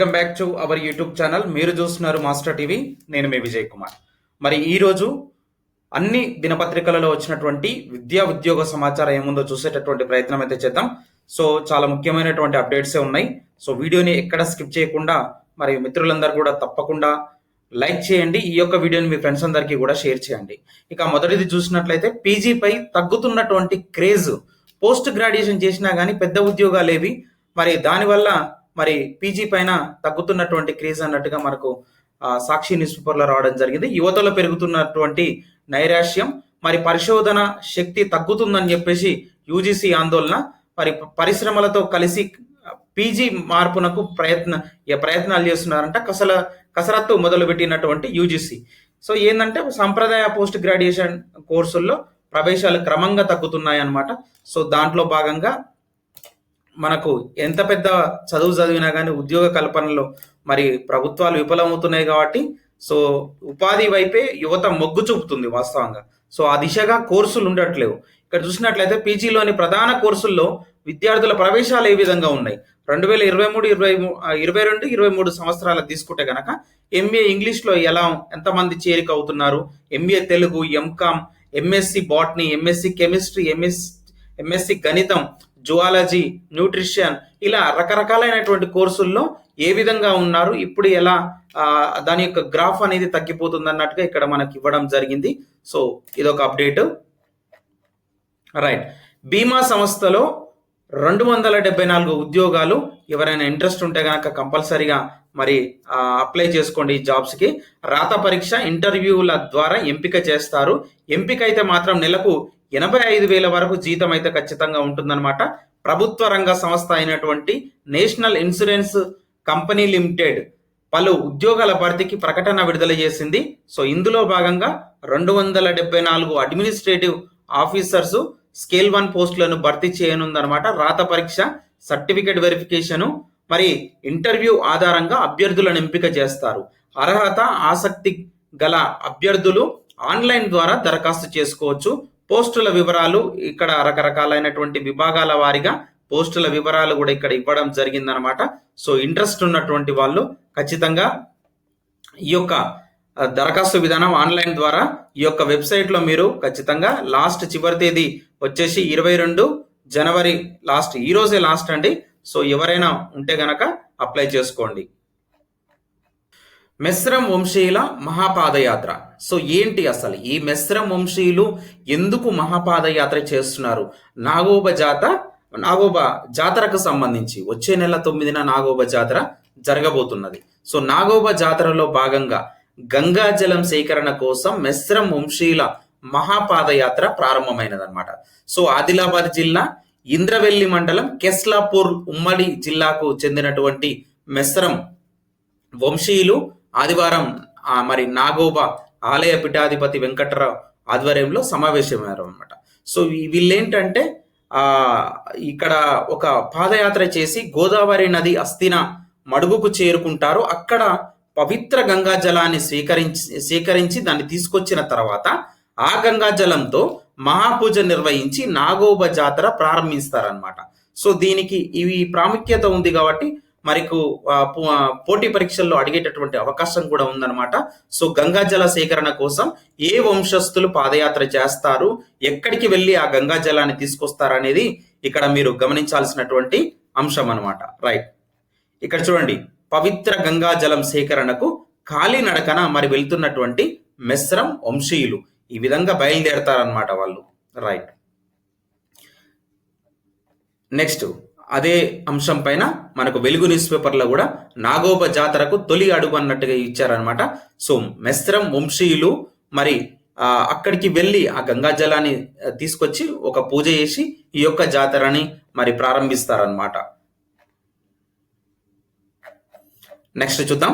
Welcome back to our YouTube channel మీరు చూస్తున్నారు master TV నేను మీ విజయ్ కుమార్. మరి ఈరోజు అన్ని దినపత్రికలలో వచ్చినటువంటి విద్యా ఉద్యోగ సమాచారం ఏముందో చూసేటటువంటి ప్రయత్నం అయితే చేద్దాం. సో చాలా ముఖ్యమైనటువంటి అప్డేట్సే ఉన్నాయి. సో వీడియోని ఎక్కడ స్కిప్ చేయకుండా మరి మిత్రులందరూ కూడా తప్పకుండా లైక్ చేయండి. ఈ యొక్క వీడియోని మీ ఫ్రెండ్స్ అందరికీ కూడా షేర్ చేయండి. ఇక మొదటిది చూసినట్లయితే పీజీపై తగ్గుతున్నటువంటి క్రేజ్ పోస్ట్ గ్రాడ్యుయేషన్ చేసినా కానీ పెద్ద ఉద్యోగాలు ఏవి మరి దానివల్ల మరి పీజీ పైన తగ్గుతున్నటువంటి క్రేజ్ అన్నట్టుగా మనకు సాక్షి న్యూస్ పేపర్లో రావడం జరిగింది. యువతలో పెరుగుతున్నటువంటి నైరాశ్యం మరి పరిశోధన శక్తి తగ్గుతుందని చెప్పేసి యూజీసీ ఆందోళన మరి పరిశ్రమలతో కలిసి పీజీ మార్పునకు ప్రయత్న ప్రయత్నాలు చేస్తున్నారంట కసల కసరత్తు మొదలుపెట్టినటువంటి యూజీసీ. సో ఏంటంటే సంప్రదాయ పోస్ట్ గ్రాడ్యుయేషన్ కోర్సుల్లో ప్రవేశాలు క్రమంగా తగ్గుతున్నాయి అన్నమాట సో దాంట్లో భాగంగా మనకు ఎంత పెద్ద చదువు చదివినా కానీ ఉద్యోగ కల్పనలో మరి ప్రభుత్వాలు విఫలమవుతున్నాయి కాబట్టి సో ఉపాధి వైపే యువత మొగ్గు చూపుతుంది వాస్తవంగా. సో ఆ దిశగా కోర్సులు ఉండట్లేవు. ఇక్కడ చూసినట్లయితే పీజీలోని ప్రధాన కోర్సుల్లో విద్యార్థుల ప్రవేశాలు ఏ విధంగా ఉన్నాయి? రెండు వేల ఇరవై మూడు ఇరవై ఇరవై రెండు ఇరవై మూడు సంవత్సరాలు తీసుకుంటే కనుక ఎంఏ ఇంగ్లీష్లో ఎలా ఎంతమంది చేరిక అవుతున్నారు MA Telugu MCom MSc botany MSc chemistry MS MSc గణితం జువాలజీ న్యూట్రిషన్ ఇలా రకరకాలైనటువంటి కోర్సుల్లో ఏ విధంగా ఉన్నారు ఇప్పుడు ఎలా దాని యొక్క గ్రాఫ్ అనేది తగ్గిపోతుంది అన్నట్టుగా ఇక్కడ మనకి ఇవ్వడం జరిగింది. సో ఇదొక అప్డేట్. రైట్. బీమా సంస్థలో రెండు వందల డెబ్బై నాలుగు ఉద్యోగాలు. ఎవరైనా ఇంట్రెస్ట్ ఉంటే కనుక కంపల్సరీగా మరి అప్లై చేసుకోండి ఈ జాబ్స్కి. రాత పరీక్ష ఇంటర్వ్యూల ద్వారా ఎంపిక చేస్తారు. ఎంపిక అయితే మాత్రం నెలకు ఎనభై ఐదు వేల వరకు జీతం అయితే ఖచ్చితంగా ఉంటుందన్నమాట. ప్రభుత్వ రంగ సంస్థ అయినటువంటి నేషనల్ ఇన్సూరెన్స్ కంపెనీ లిమిటెడ్ పలు ఉద్యోగాల భర్తీకి ప్రకటన విడుదల చేసింది. సో ఇందులో భాగంగా రెండు వందల డెబ్బై నాలుగు అడ్మినిస్ట్రేటివ్ ఆఫీసర్స్ స్కేల్ వన్ పోస్టులను భర్తీ చేయనుందనమాట రాత పరీక్ష సర్టిఫికేట్ వెరిఫికేషను మరి ఇంటర్వ్యూ ఆధారంగా అభ్యర్థులను ఎంపిక చేస్తారు. అర్హత ఆసక్తి గల అభ్యర్థులు ఆన్లైన్ ద్వారా దరఖాస్తు చేసుకోవచ్చు. పోస్టుల వివరాలు ఇక్కడ రకరకాలైనటువంటి విభాగాల వారీగా పోస్టుల వివరాలు కూడా ఇక్కడ ఇవ్వడం జరిగిందనమాట. సో ఇంట్రెస్ట్ ఉన్నటువంటి వాళ్ళు ఖచ్చితంగా ఈ యొక్క దరఖాస్తు విధానం ఆన్లైన్ ద్వారా ఈ యొక్క వెబ్సైట్లో మీరు ఖచ్చితంగా లాస్ట్ చివరి తేదీ వచ్చేసి ఇరవై రెండు జనవరి లాస్ట్ ఈ రోజే లాస్ట్ అండి. సో ఎవరైనా ఉంటే గనక అప్లై చేసుకోండి. మెస్రం వంశీయుల మహాపాదయాత్ర. సో ఏంటి అసలు? ఈ మెస్రం వంశీయులు ఎందుకు మహాపాదయాత్ర చేస్తున్నారు? నాగోబ జాత నాగోబ జాతరకు సంబంధించి వచ్చే నెల తొమ్మిదిన నాగోబ జాతర జరగబోతున్నది. సో నాగోబ జాతరలో భాగంగా గంగా జలం సేకరణ కోసం మెస్రం వంశీయుల మహాపాదయాత్ర ప్రారంభమైనదన్నమాట. సో ఆదిలాబాద్ జిల్లా ఇంద్రవెల్లి మండలం కెస్లాపూర్ ఉమ్మడి జిల్లాకు చెందినటువంటి మెస్రం వంశీయులు ఆదివారం మరి నాగోబ ఆలయ పీఠాధిపతి వెంకట్రావు ఆధ్వర్యంలో సమావేశమయ్యారు అనమాట సో వీళ్ళేంటంటే ఇక్కడ ఒక పాదయాత్ర చేసి గోదావరి నది అస్థిన మడుగుకు చేరుకుంటారు. అక్కడ పవిత్ర గంగా జలాన్ని స్వీకరించి స్వీకరించి దాన్ని తీసుకొచ్చిన తర్వాత ఆ గంగా జలంతో మహాపూజ నిర్వహించి నాగోబ జాతర ప్రారంభిస్తారనమాట సో దీనికి ఇవి ప్రాముఖ్యత ఉంది కాబట్టి మరికు పోటీ పరీక్షల్లో అడిగేటటువంటి అవకాశం కూడా ఉందన్నమాట. సో గంగాజల సేకరణ కోసం ఏ వంశస్థులు పాదయాత్ర చేస్తారు ఎక్కడికి వెళ్ళి ఆ గంగా జలాన్ని తీసుకొస్తారు అనేది ఇక్కడ మీరు గమనించాల్సినటువంటి అంశం అనమాట రైట్. ఇక్కడ చూడండి. పవిత్ర గంగా జలం సేకరణకు కాలినడకన మరి వెళ్తున్నటువంటి మెస్రం వంశీయులు ఈ విధంగా బయలుదేరతారనమాట వాళ్ళు. రైట్. నెక్స్ట్. అదే అంశం పైన మనకు వెలుగు న్యూస్ పేపర్లో కూడా నాగోబ జాతరకు తొలి అడుగు అన్నట్టుగా ఇచ్చారనమాట సో మెస్రం వంశీయులు మరి అక్కడికి వెళ్ళి ఆ గంగా జలాన్ని తీసుకొచ్చి ఒక పూజ చేసి ఈ యొక్క జాతరని మరి ప్రారంభిస్తారనమాట నెక్స్ట్ చూద్దాం.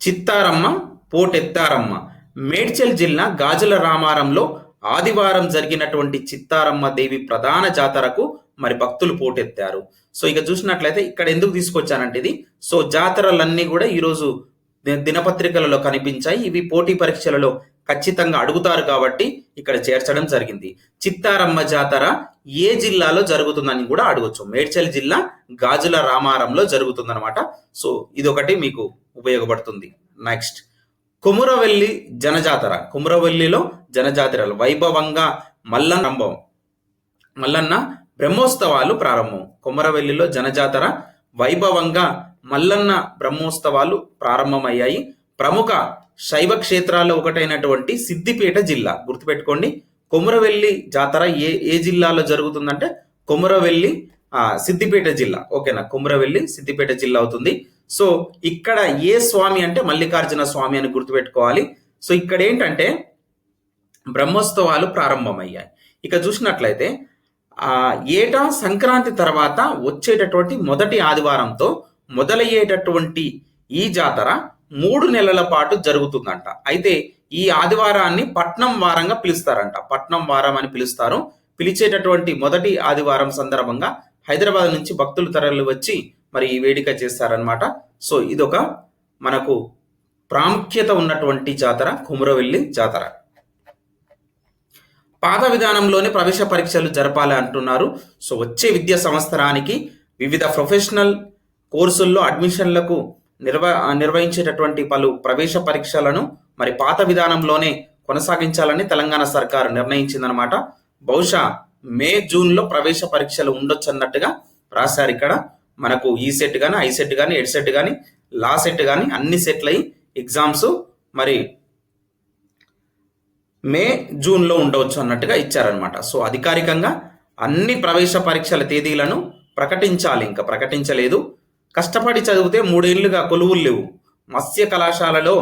చిత్తారమ్మ పోటెత్తారమ్మ. మేడ్చల్ జిల్లా గాజుల రామారంలో ఆదివారం జరిగినటువంటి చిత్తారమ్మ దేవి ప్రధాన జాతరకు మరి భక్తులు పోటెత్తారు. సో ఇక చూసినట్లయితే ఇక్కడ ఎందుకు తీసుకొచ్చానంటే ఇది సో జాతరలన్నీ కూడా ఈరోజు దినపత్రికలలో కనిపించాయి. ఇవి పోటీ పరీక్షలలో ఖచ్చితంగా అడుగుతారు కాబట్టి ఇక్కడ చేర్చడం జరిగింది. చిత్తారమ్మ జాతర ఏ జిల్లాలో జరుగుతుందని కూడా అడగొచ్చు. మేడ్చల్ జిల్లా గాజుల రామారంలో జరుగుతుందన్నమాట. సో ఇదొకటి మీకు ఉపయోగపడుతుంది. నెక్స్ట్. కుమురవెల్లి జనజాతర. కుమురవెల్లిలో జనజాతరలు. వైభవంగా మల్లన్న మల్లన్న బ్రహ్మోత్సవాలు ప్రారంభం. కుమరవెల్లిలో జనజాతర వైభవంగా మల్లన్న బ్రహ్మోత్సవాలు ప్రారంభమయ్యాయి. ప్రముఖ శైవ క్షేత్రాల్లో ఒకటైనటువంటి సిద్దిపేట జిల్లా. గుర్తుపెట్టుకోండి కొమరవెల్లి జాతర ఏ ఏ జిల్లాలో జరుగుతుందంటే కొమరవెల్లి సిద్దిపేట జిల్లా. ఓకేనా? కొమురవెల్లి సిద్దిపేట జిల్లా అవుతుంది. సో ఇక్కడ ఏ స్వామి అంటే మల్లికార్జున స్వామి అని గుర్తుపెట్టుకోవాలి. సో ఇక్కడ ఏంటంటే బ్రహ్మోత్సవాలు ప్రారంభమయ్యాయి. ఇక చూసినట్లయితే ఏటా సంక్రాంతి తర్వాత వచ్చేటటువంటి మొదటి ఆదివారంతో మొదలయ్యేటటువంటి ఈ జాతర మూడు నెలల పాటు జరుగుతుందంట. అయితే ఈ ఆదివారాన్ని పట్నం వారంగా పిలుస్తారంట. పట్నం వారం అని పిలుస్తారు. పిలిచేటటువంటి మొదటి ఆదివారం సందర్భంగా హైదరాబాద్ నుంచి భక్తులు తరలి వచ్చి మరి ఈ వేడుక చేస్తారనమాట సో ఇదొక మనకు ప్రాముఖ్యత ఉన్నటువంటి జాతర కుమురవెల్లి జాతర. పాత విధానంలోనే ప్రవేశ పరీక్షలు జరపాలి అంటున్నారు. సో వచ్చే విద్యా సంవత్సరానికి వివిధ ప్రొఫెషనల్ కోర్సుల్లో అడ్మిషన్లకు నిర్వ నిర్వహించేటటువంటి పలు ప్రవేశ పరీక్షలను మరి పాత విధానంలోనే కొనసాగించాలని తెలంగాణ సర్కారు నిర్ణయించిందనమాట బహుశా మే జూన్లో ప్రవేశ పరీక్షలు ఉండొచ్చు అన్నట్టుగా రాశారు ఇక్కడ. మనకు ఈ సెట్ కానీ ఐ సెట్ కానీ ఎడ్ సెట్ కానీ లా సెట్ కానీ అన్ని సెట్లు అయి ఎగ్జామ్స్ మరి మే జూన్లో ఉండవచ్చు అన్నట్టుగా ఇచ్చారనమాట సో అధికారికంగా అన్ని ప్రవేశ పరీక్షల తేదీలను ప్రకటించాలి. ఇంకా ప్రకటించలేదు. కష్టపడి చదివితే మూడేళ్ళుగా కొలువులు లేవు. మత్స్య కళాశాలలో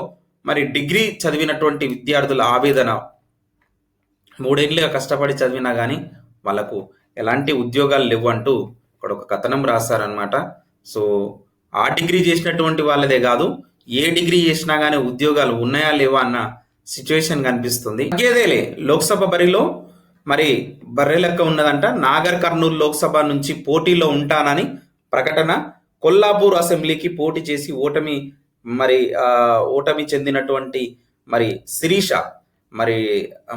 మరి డిగ్రీ చదివినటువంటి విద్యార్థుల ఆవేదన మూడేళ్ళుగా కష్టపడి చదివినా కానీ వాళ్ళకు ఎలాంటి ఉద్యోగాలు లేవు అంటూ ఇక్కడ ఒక కథనం రాశారనమాట సో ఆ డిగ్రీ చేసినటువంటి వాళ్ళదే కాదు ఏ డిగ్రీ చేసినా కానీ ఉద్యోగాలు ఉన్నాయా లేవా అన్న సిచ్యువేషన్ కనిపిస్తుంది. తగ్గేదేలే లోక్సభ బరిలో మరి బర్రె లెక్క ఉన్నదంట. నాగర్ కర్నూలు లోక్సభ నుంచి పోటీలో ఉంటానని ప్రకటన. కొల్లాపూర్ అసెంబ్లీకి పోటీ చేసి ఓటమి మరి ఓటమి చెందినటువంటి మరి శిరీష మరి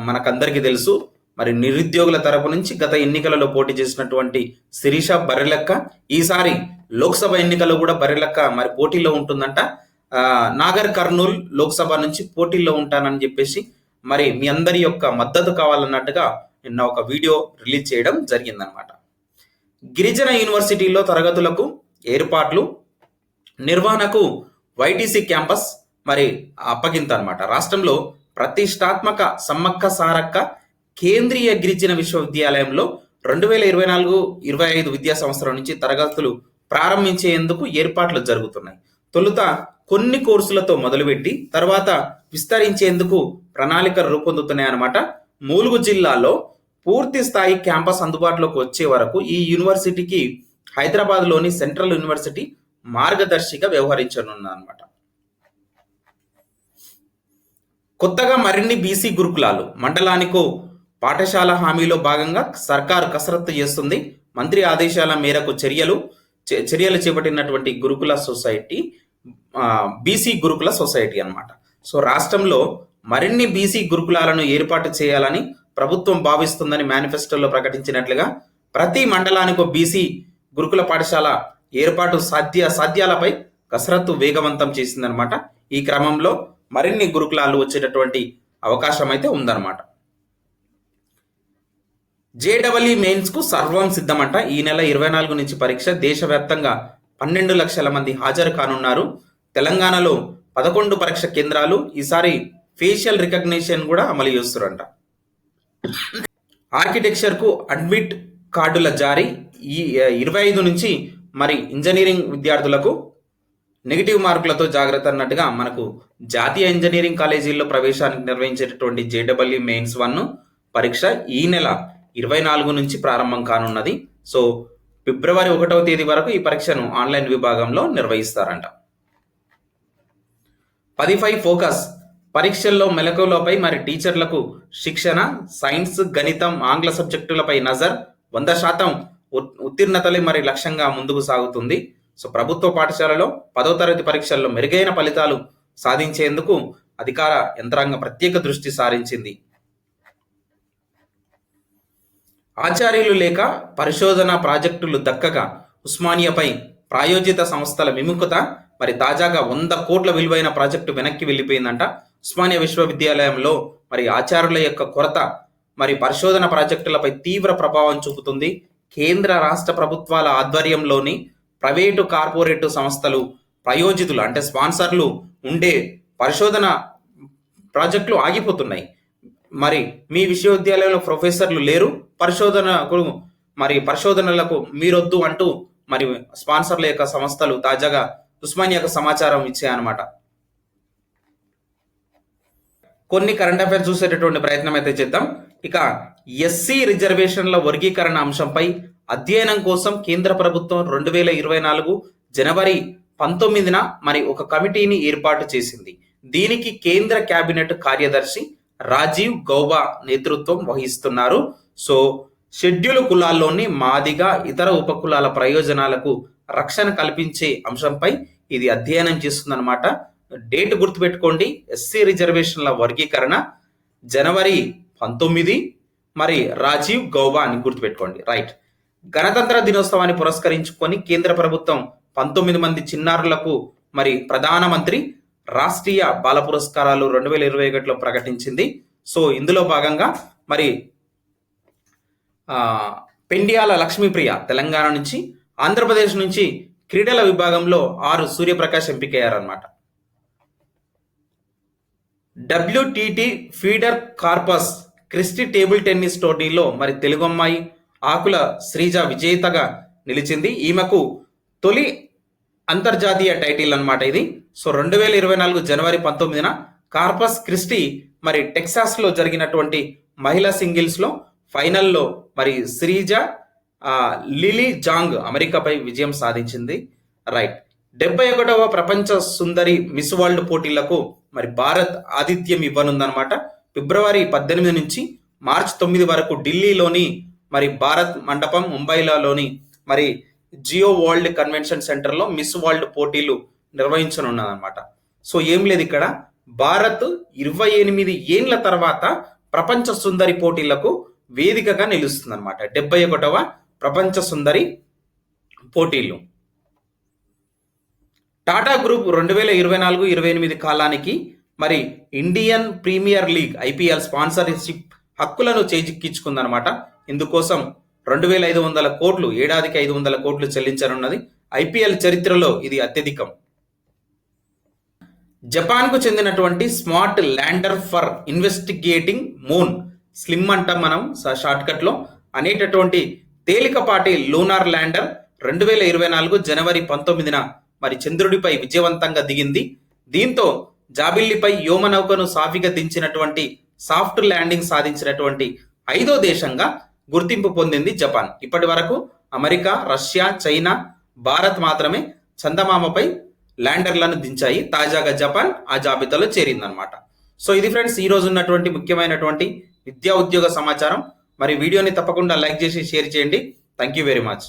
మనకందరికీ తెలుసు. మరి నిరుద్యోగుల తరపు నుంచి గత ఎన్నికలలో పోటీ చేసినటువంటి శిరీష బర్రెలెక్క ఈసారి లోక్సభ ఎన్నికల్లో కూడా బర్రెలెక్క మరి పోటీలో ఉంటుందంట. నాగర్ కర్నూల్ లోక్సభ నుంచి పోటీల్లో ఉంటానని చెప్పేసి మరి మీ అందరి యొక్క మద్దతు కావాలన్నట్టుగా నిన్న ఒక వీడియో రిలీజ్ చేయడం జరిగిందనమాట గిరిజన యూనివర్సిటీలో తరగతులకు ఏర్పాట్లు నిర్వహణకు వైటీసీ క్యాంపస్ మరి అప్పగింత అనమాట రాష్ట్రంలో ప్రతిష్టాత్మక సమ్మక్క సారక్క కేంద్రీయ గిరిజన విశ్వవిద్యాలయంలో రెండు వేల ఇరవై నాలుగు ఇరవై ఐదు విద్యా సంవత్సరం నుంచి తరగతులు ప్రారంభించేందుకు ఏర్పాట్లు జరుగుతున్నాయి. తొలుత కొన్ని కోర్సులతో మొదలుపెట్టి తర్వాత విస్తరించేందుకు ప్రణాళికలు రూపొందుతున్నాయన్నమాట. మూలుగు జిల్లాలో పూర్తి స్థాయి క్యాంపస్ అందుబాటులోకి వచ్చే వరకు ఈ యూనివర్సిటీకి హైదరాబాద్లోని సెంట్రల్ యూనివర్సిటీ మార్గదర్శిగా వ్యవహరించనున్నదన్నమాట కొత్తగా మరిన్ని బీసీ గురుకులాలు మండలానికో పాఠశాల హామీలో భాగంగా సర్కారు కసరత్తు చేస్తుంది. మంత్రి ఆదేశాల మేరకు చర్యలు చే- చర్యలు చేపట్టినటువంటి Gurukula society BC Gurukula society అనమాట సో రాష్ట్రంలో మరిన్ని బీసీ గురుకులాలను ఏర్పాటు చేయాలని ప్రభుత్వం భావిస్తుందని మేనిఫెస్టోలో ప్రకటించినట్లుగా ప్రతి మండలానికి బీసీ గురుకుల పాఠశాల ఏర్పాటు సాధ్య సాధ్యాలపై కసరత్తు వేగవంతం చేసిందనమాట ఈ క్రమంలో మరిన్ని గురుకులాలు వచ్చేటటువంటి అవకాశం అయితే ఉందన్నమాట. జేడబ్ల్యూ మెయిన్స్కు సర్వం సిద్ధమంట. ఈ నెల ఇరవై నాలుగు నుంచి పరీక్ష దేశవ్యాప్తంగా పన్నెండు లక్షల మంది హాజరు కానున్నారు. తెలంగాణలో పదకొండు పరీక్ష కేంద్రాలు ఈసారి ఫేషియల్ రికగ్నిషన్ కూడా అమలు చేస్తారంట ఆర్కిటెక్చర్కు అడ్మిట్ కార్డుల జారీ. ఈ ఇరవై ఐదు నుంచి మరి ఇంజనీరింగ్ విద్యార్థులకు నెగిటివ్ మార్కులతో జాగ్రత్త అన్నట్టుగా మనకు జాతీయ ఇంజనీరింగ్ కాలేజీల్లో ప్రవేశానికి నిర్వహించేటటువంటి జేడబ్ల్యూ మెయిన్స్ వన్ పరీక్ష ఈ నెల ఇరవై నాలుగు నుంచి ప్రారంభం కానున్నది. సో ఫిబ్రవరి ఒకటవ తేదీ వరకు ఈ పరీక్షను ఆన్లైన్ విభాగంలో నిర్వహిస్తారంట. పది ఫైవ్ ఫోకస్ పరీక్షల్లో మెలకువలపై మరి టీచర్లకు శిక్షణ సైన్స్ గణితం ఆంగ్ల సబ్జెక్టులపై నజర్ వంద శాతం ఉత్తీర్ణతలే మరి లక్ష్యంగా ముందుకు సాగుతుంది. సో ప్రభుత్వ పాఠశాలలో పదో తరగతి పరీక్షల్లో మెరుగైన ఫలితాలు సాధించేందుకు అధికార యంత్రాంగం ప్రత్యేక దృష్టి సారించింది. ఆచార్యులు లేక పరిశోధన ప్రాజెక్టులు దక్కక ఉస్మానియాపై ప్రాయోజిత సంస్థల విముఖత మరి తాజాగా వంద కోట్ల విలువైన ప్రాజెక్టు వెనక్కి వెళ్ళిపోయిందంట ఉస్మానియా విశ్వవిద్యాలయంలో. మరి ఆచార్యుల యొక్క కొరత మరి పరిశోధన ప్రాజెక్టులపై తీవ్ర ప్రభావం చూపుతుంది. కేంద్ర రాష్ట్ర ప్రభుత్వాల ఆధ్వర్యంలోని ప్రైవేటు కార్పొరేటు సంస్థలు ప్రయోజితులు అంటే స్పాన్సర్లు ఉండే పరిశోధన ప్రాజెక్టులు ఆగిపోతున్నాయి. మరి మీ విశ్వవిద్యాలయంలో ప్రొఫెసర్లు లేరు. పరిశోధనకు మరి పరిశోధనలకు మీరొద్దు అంటూ మరి స్పాన్సర్ల యొక్క సంస్థలు తాజాగా ఉస్మానియాకు సమాచారం ఇచ్చాయన్నమాట. కొన్ని కరెంట్ అఫైర్స్ చూసేటటువంటి ప్రయత్నం అయితే చేద్దాం. ఇక ఎస్సీ రిజర్వేషన్ల వర్గీకరణ అంశంపై అధ్యయనం కోసం కేంద్ర ప్రభుత్వం రెండు వేల ఇరవై నాలుగు జనవరి పంతొమ్మిదిన మరి ఒక కమిటీని ఏర్పాటు చేసింది. దీనికి కేంద్ర కేబినెట్ కార్యదర్శి రాజీవ్ గౌబా నేతృత్వం వహిస్తున్నారు. సో షెడ్యూల్ కులాల్లోని మాదిగా ఇతర ఉపకులాల ప్రయోజనాలకు రక్షణ కల్పించే అంశంపై ఇది అధ్యయనం చేస్తుందన్నమాట. డేట్ గుర్తుపెట్టుకోండి ఎస్సీ రిజర్వేషన్ల వర్గీకరణ జనవరి పంతొమ్మిది. మరి రాజీవ్ గౌబా అని గుర్తుపెట్టుకోండి. రైట్. గణతంత్ర దినోత్సవాన్ని పురస్కరించుకొని కేంద్ర ప్రభుత్వం పంతొమ్మిది మంది చిన్నారులకు మరి ప్రధానమంత్రి రాష్ట్రీయ బాల పురస్కారాలు రెండు వేల ఇరవై ఒకటిలో ప్రకటించింది. సో ఇందులో భాగంగా మరి పెండియాల లక్ష్మీప్రియ తెలంగాణ నుంచి ఆంధ్రప్రదేశ్ నుంచి క్రీడల విభాగంలో ఆరు Suryaprakash ఎంపికయ్యారన్నమాట. WTT feeder Corpus Christi table tennis టోర్నీలో మరి తెలుగు అమ్మాయి ఆకుల శ్రీజ విజేతగా నిలిచింది. ఈమెకు తొలి అంతర్జాతీయ టైటిల్ అనమాట ఇది. సో రెండు వేల ఇరవై నాలుగు జనవరి పంతొమ్మిదిన కార్పస్ క్రిస్టి మరి టెక్సాస్లో జరిగినటువంటి మహిళా సింగిల్స్లో ఫైనల్లో మరి శ్రీజ లిలీ జాంగ్ అమెరికాపై విజయం సాధించింది. రైట్. డెబ్బై ఒకటవ ప్రపంచ సుందరి మిస్ వరల్డ్ పోటీలకు మరి భారత్ ఆతిథ్యం ఇవ్వనుందనమాట ఫిబ్రవరి పద్దెనిమిది నుంచి మార్చ్ తొమ్మిది వరకు ఢిల్లీలోని మరి భారత్ మండపం ముంబైలోని మరి జియో వరల్డ్ కన్వెన్షన్ సెంటర్లో మిస్ వరల్డ్ పోటీలు నిర్వహించనున్నదన్నమాట. సో ఏం లేదు ఇక్కడ. భారత్ ఇరవై ఎనిమిది ఏండ్ల తర్వాత ప్రపంచ సుందరి పోటీలకు వేదికగా నిలుస్తుంది అనమాట డెబ్బై ఒకటవ ప్రపంచ సుందరి పోటీలు. టాటా గ్రూప్ రెండు వేల ఇరవై నాలుగు ఇరవై ఎనిమిది కాలానికి మరి Indian Premier League IPL sponsorship హక్కులను చేజిక్కించుకుందనమాట ఇందుకోసం రెండు వేల ఐదు వందల కోట్లు ఏడాదికి ఐదు వందల కోట్లు చెల్లించనున్నది. ఐపీఎల్ చరిత్రలో ఇది అత్యధికం. జపాన్కు చెందినటువంటి smart lander for investigating moon SLIM అంటాం మనం షార్ట్కట్లో. అనేటటువంటి తేలికపాటి లూనార్ ల్యాండర్ రెండు వేల ఇరవై నాలుగు జనవరి పంతొమ్మిదిన మరి చంద్రుడిపై విజయవంతంగా దిగింది. దీంతో జాబిల్లిపై యోమనౌకను సాఫీగా దించినటువంటి సాఫ్ట్ ల్యాండింగ్ సాధించినటువంటి ఐదో దేశంగా గుర్తింపు పొందింది జపాన్. ఇప్పటి వరకు అమెరికా రష్యా చైనా భారత్ మాత్రమే చందమామపై ల్యాండర్లను దించాయి. తాజాగా జపాన్ ఆ జాబితాలో చేరిందనమాట సో ఇది ఫ్రెండ్స్ ఈ రోజు ఉన్నటువంటి ముఖ్యమైనటువంటి విద్యా ఉద్యోగ సమాచారం. మరి వీడియోని తప్పకుండా లైక్ చేసి షేర్ చేయండి. Thank you very much